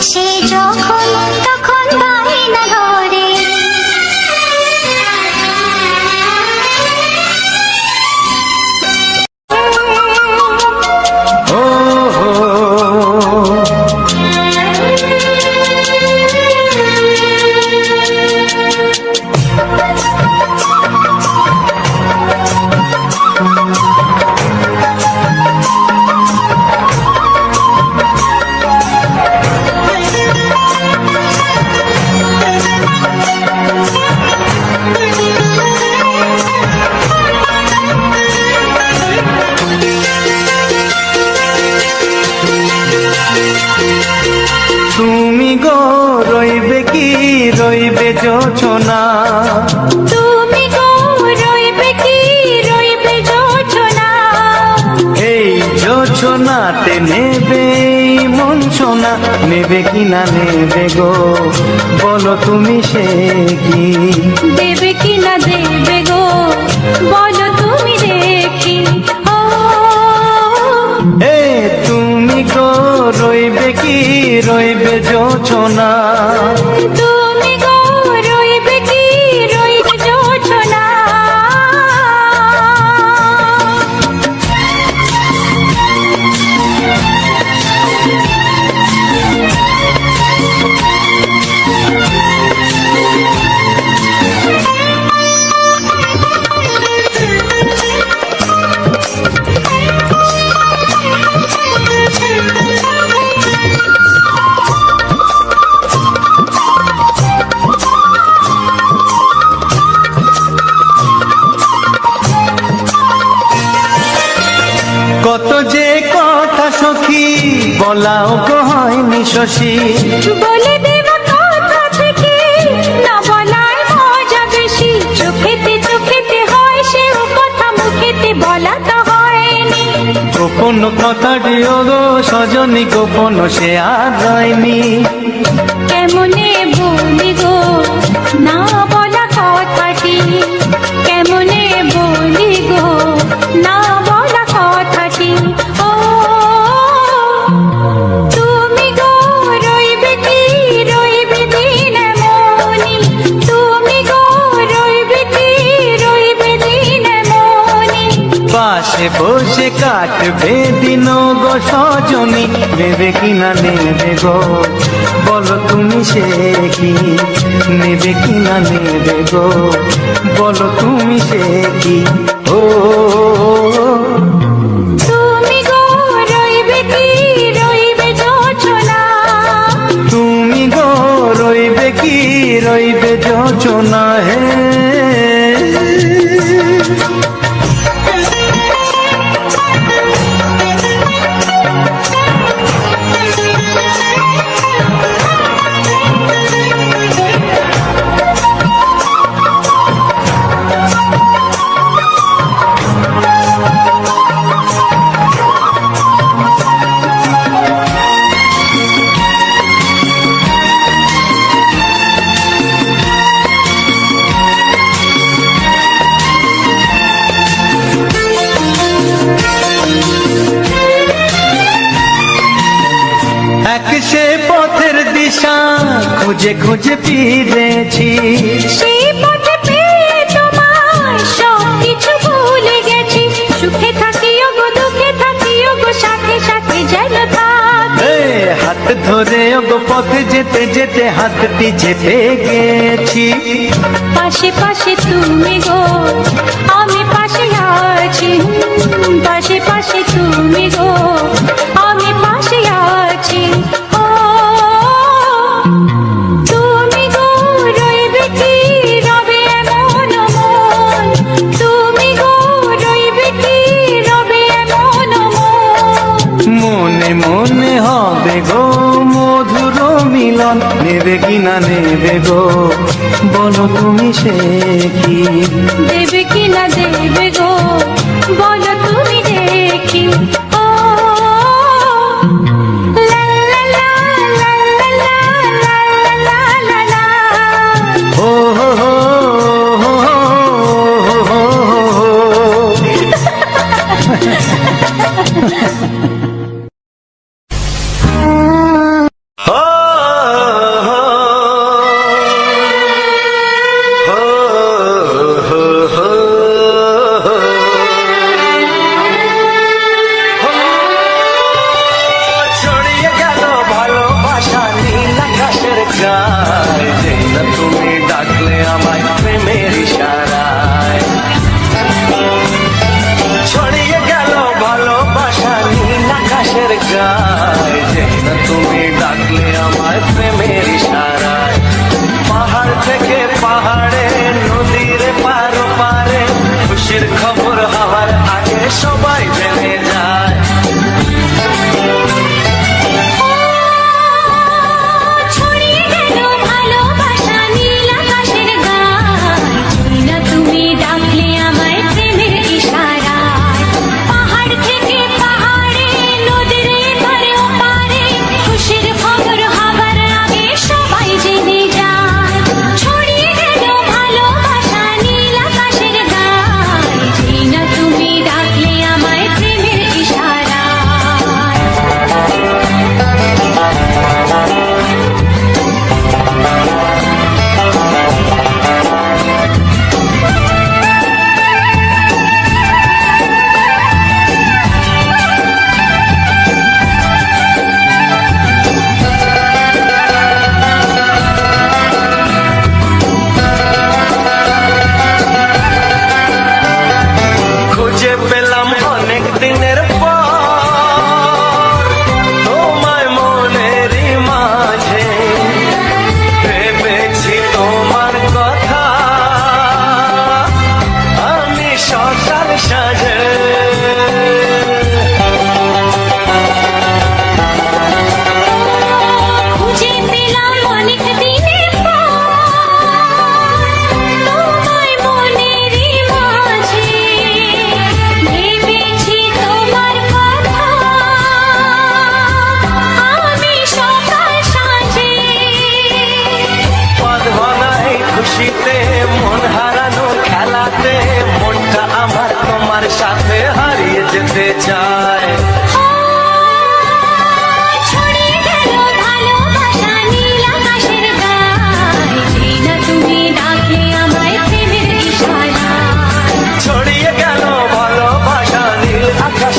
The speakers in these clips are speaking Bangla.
其中 না নেবে গো বলো তুমি সে কি? দেবে কি না দেবে গো বলো শশী বলে দেব কথা থেকে না বলার মজা বেশি। চোখেতে চোখেতে হয় সেও কথা মুখেতে বলা তো হয়নি। গোপন কথা দিও গো সজনী গোপন সে আর রয়নি। কেমনে বলি গো না কাটবে দিন গো সজনী, নেবে কি না নেবে গো? বলো তুমি সে কি, নেবে কি না নেবে গো? বলো তুমি সে কি, ও যেতে হাতটি চেপে গেছি পাশে পাশে তুমি গো, আমি পাশে আছি। পাশে পাশে তুমি গো নেবে গো বলো তুমি সে কি দেবে কি না দেবে গো বলো তুমি দেখি ও লা লা কোথায় সেই না তুমি ডাকলে আমার প্রেমের ইশারা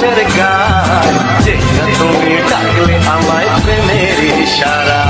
সরকার যে তুমি ডাকলে আমায় প্রেমের ইশারা।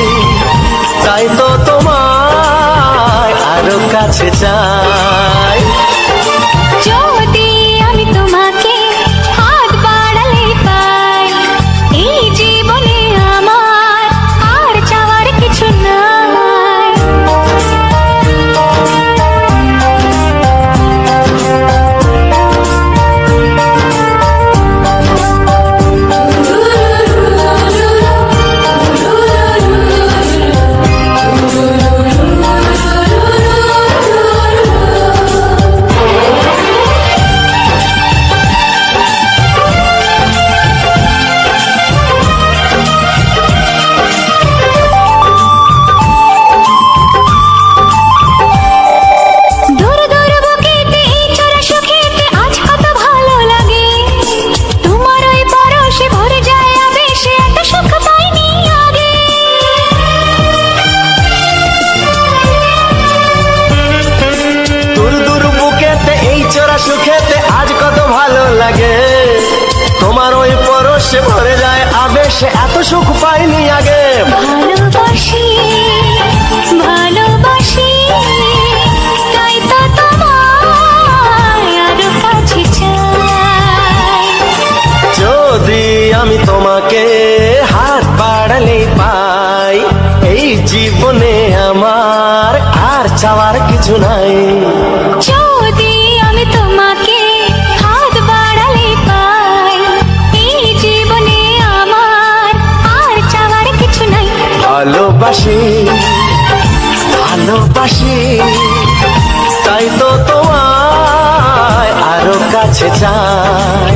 আমি তোমাকে হাত বাড়ালে পাই। এই জীবনে আমার আর চাওয়ার কিছু নাই। যদি আমি তোমাকে হাত বাড়ালে পাই এই জীবনে আমার আর চাওয়ার কিছু নাই। ভালোবাসি ভালোবাসি তাই তো তোমায় আরও কাছে চাই।